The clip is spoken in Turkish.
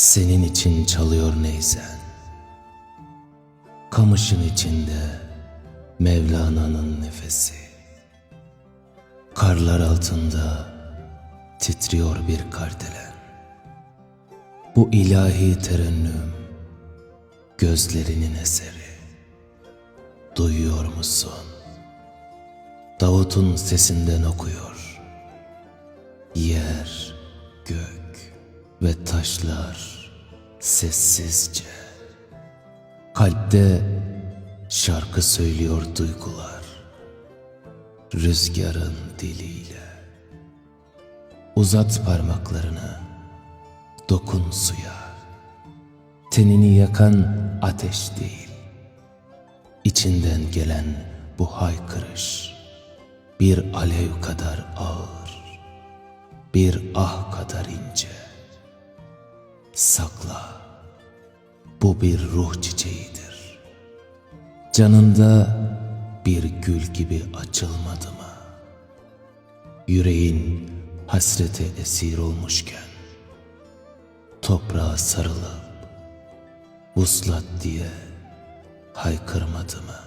Senin için çalıyor neyzen. Kamışın içinde Mevlana'nın nefesi. Karlar altında titriyor bir kardelen. Bu ilahi terennüm gözlerinin eseri. Duyuyor musun? Davut'un sesinden okuyor. Yer, gök ve taşlar sessizce. Kalpte şarkı söylüyor duygular. Rüzgarın diliyle. Uzat parmaklarını, dokun suya. Tenini yakan ateş değil. İçinden gelen bu haykırış bir alev kadar ağır, bir ah kadar. Sakla, bu bir ruh çiçeğidir. Canında bir gül gibi açılmadı mı? Yüreğin hasrete esir olmuşken, toprağa sarılıp, vuslat diye haykırmadı mı?